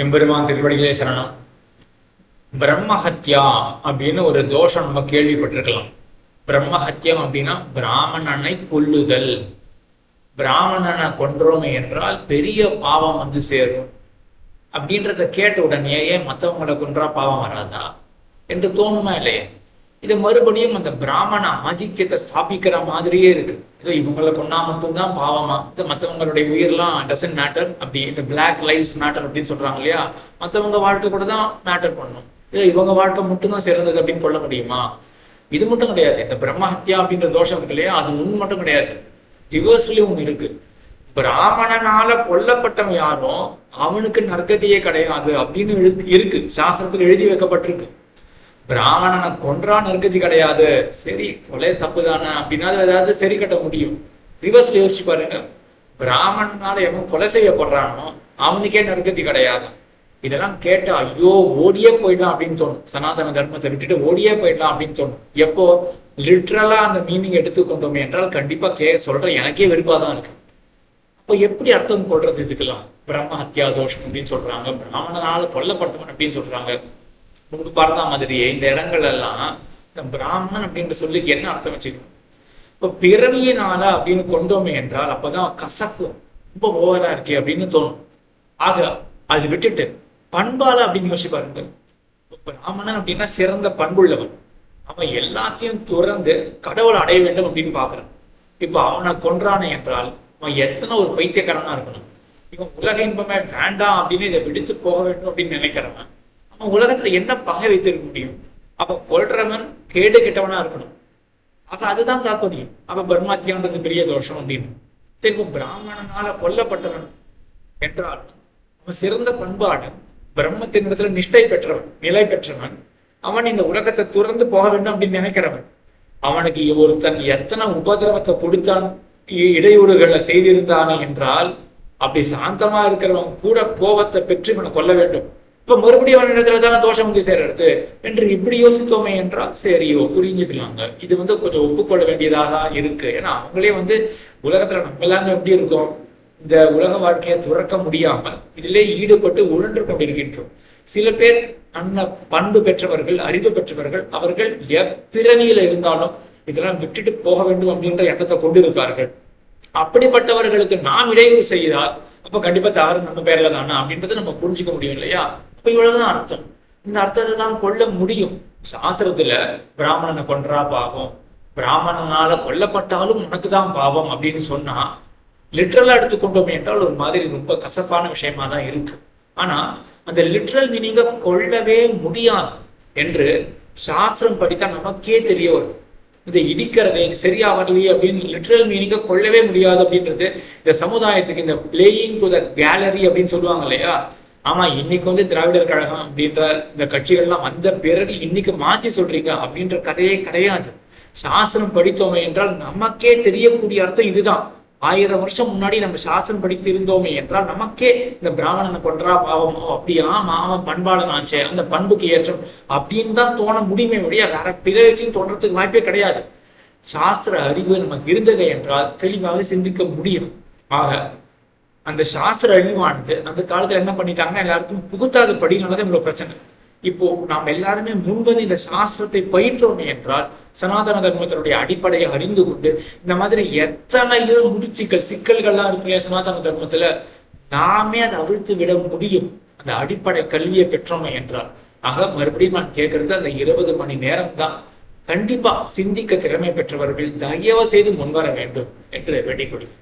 எம்பெருமான் திருவடிகளே சரணம். பிரம்மஹத்யா அப்படின்னு ஒரு தோஷம் நம்ம கேள்விப்பட்டிருக்கலாம். பிரம்மஹத்தியம் அப்படின்னா பிராமணனை கொல்லுதல். பிராமணனை கொன்றோமே என்றால் பெரிய பாவம் வந்து சேரும். அப்படின்றத கேட்ட உடனேயே மற்றவங்களை கொன்றா பாவம் வராதா? என்று தோணுமா இல்லையே? இது மறுபடியும் அந்த பிராமண ஆதிக்கத்தை ஸ்தாபிக்கிற மாதிரியே இருக்கு. ஏதோ இவங்களை கொண்டா மட்டும்தான் பாவமா? இது மற்றவங்களுடைய உயிர்லாம் டசன்ட் மேட்டர் அப்படி இந்த பிளாக் லைஃப்ஸ் மேட்டர் அப்படின்னு சொல்றாங்க இல்லையா? மற்றவங்க வாழ்க்கை கூட தான் மேட்டர் பண்ணும். ஏதோ இவங்க வாழ்க்கை மட்டும்தான் சிறந்தது அப்படின்னு கொள்ள முடியுமா? இது மட்டும் கிடையாது. இந்த பிரம்மஹத்யா அப்படின்ற தோஷம் இருக்கு இல்லையா? அது ஒன்று மட்டும் கிடையாது. ரிவர்ஸ்லயும் ஒன்று இருக்கு. பிராமணனால கொல்லப்பட்டவன் யாரும் அவனுக்கு நற்கதியே கிடையாது அப்படின்னு எழுதி இருக்கு. சாஸ்திரத்தில் எழுதி வைக்கப்பட்டிருக்கு. பிராமணனை கொன்றா நற்கதி கிடையாது. சரி கொலை தப்பு தானே அப்படின்னா ஏதாவது சரி கட்ட முடியும். ரிவர்ஸ்ல யோசிச்சு பாருங்க. பிராமணனால எவன் கொலை செய்யப்படுறானோ அவனுக்கே நற்கதி கிடையாது. இதெல்லாம் கேட்டா ஐயோ ஓடியே போயிடலாம் அப்படின்னு தோணும். சனாதன தர்மத்தை விட்டுட்டு ஓடியே போயிடலாம் அப்படின்னு தோணும். எப்போ? லிட்ரலா அந்த மீனிங் எடுத்துக்கொண்டோமே என்றால் கண்டிப்பா கே சொல்ற எனக்கே வெறுப்பா தான் இருக்கு. அப்போ எப்படி அர்த்தம் கொள்றது இதுக்கெல்லாம்? பிரம்ம ஹத்யா தோஷம் அப்படின்னு சொல்றாங்க. பிராமணனால கொல்லப்பட்டவன் அப்படின்னு சொல்றாங்க. முன்பு பார்த்தா மாதிரியே இந்த இடங்கள் எல்லாம் இந்த பிராமணன் அப்படின்ற சொல்லுக்கு என்ன அர்த்தம் வச்சுக்கணும்? இப்போ பிறவியினால அப்படின்னு கொண்டோமே என்றால் அப்பதான் கசப்பு ரொம்ப ஓவரா இருக்கே அப்படின்னு தோணும். ஆக அது விட்டுட்டு பண்பால அப்படின்னு யோசிச்சு பாருங்கள். பிராமணன் அப்படின்னா சிறந்த பண்புள்ளவன். அவன் எல்லாத்தையும் துறந்து கடவுளை அடைய வேண்டும் அப்படின்னு பாக்குறான் இப்ப அவனை கொன்றானே என்றால் அவன் எத்தனை ஒரு பைத்தியக்காரனா இருக்கணும்? இவன் உலக இன்பமே வேண்டாம் அப்படின்னு இதை விடுத்து போக வேண்டும் அப்படின்னு நினைக்கிறவன் அவன் உலகத்துல என்ன பகை வைத்திருக்க முடியும்? அப்ப கொள்றவன் கேடு கெட்டவனா இருக்கணும். அது அதுதான் தாற்பயம். அப்ப பிரம்மாத்தியான்றது பெரிய தோஷம் அப்படின்னு. திரும்ப பிராமணனால கொல்லப்பட்டவன் என்றால் அவன் சிறந்த பண்பாடன் பிரம்மத்தினிடத்துல நிஷ்டை பெற்றவன் நிலை பெற்றவன் அவன் இந்த உலகத்தை துறந்து போக வேண்டும் அப்படின்னு நினைக்கிறவன். அவனுக்கு ஒருத்தன் எத்தனை உபதிரவத்தை கொடுத்தான் இடையூறுகளை செய்திருந்தானே என்றால் அப்படி சாந்தமா இருக்கிறவன் கூட கோபத்தை பெற்று இவனை கொல்ல வேண்டும். இப்ப மறுபடியும் அவன் இடத்துல தானே தோஷம் வந்து சேர்றது? என்று இப்படி யோசித்தோமே என்றால் சரி புரிஞ்சுக்கலாங்க. இது வந்து கொஞ்சம் ஒப்புக்கொள்ள வேண்டியதாக தான் இருக்கு. ஏன்னா அவங்களே வந்து உலகத்துல நம்ம எல்லாரும் எப்படி இருக்கோம்? இந்த உலக வாழ்க்கையை துறக்க முடியாமல் இதிலே ஈடுபட்டு உழன்று கொண்டிருக்கின்றோம். சில பேர் அன்ன பண்பு பெற்றவர்கள் அறிவு பெற்றவர்கள் அவர்கள் எப்பிறவியில இருந்தாலும் இதெல்லாம் விட்டுட்டு போக வேண்டும் அப்படின்ற எண்ணத்தை கொண்டிருப்பார்கள் அப்படிப்பட்டவர்களுக்கு நாம் இடையூறு செய்தால் அப்ப கண்டிப்பா தவறு நம்ம பேர்ல தானா? அப்படின்றத நம்ம புரிஞ்சுக்க முடியும் இல்லையா? இப்போ இவ்வளவுதான் அர்த்தம். இந்த அர்த்தத்தை தான் கொள்ள முடியும். சாஸ்திரத்துல பிராமணனை கொன்றா பாவம். பிராமணனால கொல்லப்பட்டாலும் உனக்கு தான் பாவம் அப்படின்னு சொன்னா லிட்ரலா எடுத்துக்கொண்டோம் என்றால் ஒரு மாதிரி ரொம்ப கசப்பான விஷயமா தான் இருக்கு. ஆனா அந்த லிட்ரல் மீனிங்க கொள்ளவே முடியாது என்று சாஸ்திரம் படித்தா நமக்கே தெரிய வரும். இதை இடிக்கிறதே இது சரியா வரலையே அப்படின்னு லிட்ரல் மீனிங்க கொள்ளவே முடியாது அப்படின்றது இந்த சமுதாயத்துக்கு இந்த பிளேயிங் டு த கேலரி அப்படின்னு சொல்லுவாங்க இல்லையா? ஆமா இன்னைக்கு வந்து திராவிடர் கழகம் அப்படின்ற இந்த கட்சிகள்லாம் வந்த பிறகு இன்னைக்கு மாற்றி சொல்றீங்க அப்படின்ற கதையே கிடையாது. சாஸ்திரம் படித்தோமே என்றால் நமக்கே தெரியக்கூடிய அர்த்தம் இதுதான். ஆயிரம் வருஷம் முன்னாடி நம்ம சாஸ்திரம் படித்து இருந்தோமே என்றால் நமக்கே இந்த பிராமணனை கொன்றா பாவம். அப்படியா மாமன் பண்பாளன் ஆச்சே அந்த பண்புக்கு ஏற்றம் அப்படின்னு தான் தோண முடியுமே வழியா வேற பிறச்சின்னு தோன்றதுக்கு வாய்ப்பே கிடையாது. சாஸ்திர அறிவு நமக்கு இருந்தது என்றால் தெளிவாக சிந்திக்க முடியும். ஆக அந்த சாஸ்திர அறிவானது அந்த காலத்துல என்ன பண்ணிட்டாங்கன்னா எல்லாருக்கும் புகுத்தாத படினாலதான் இவ்வளவு பிரச்சனை. இப்போ நாம் எல்லாருமே முன்பது இந்த சாஸ்திரத்தை பயிற்றோமே என்றால் சனாதன தர்மத்தினுடைய அடிப்படையை அறிந்து கொண்டு இந்த மாதிரி எத்தனையோ முடிச்சுக்கள் சிக்கல்கள்லாம் இருக்கு சனாதன தர்மத்துல நாமே அதை அவிழ்த்து விட முடியும். அந்த அடிப்படை கல்வியை பெற்றோமே என்றால். ஆக மறுபடியும் நான் கேட்கறது அந்த இருபது மணி நேரம் தான் கண்டிப்பா சிந்திக்க திறமை பெற்றவர்கள் தயவு செய்து முன்வர வேண்டும் என்று வேண்டிக் கொள்கிறேன்.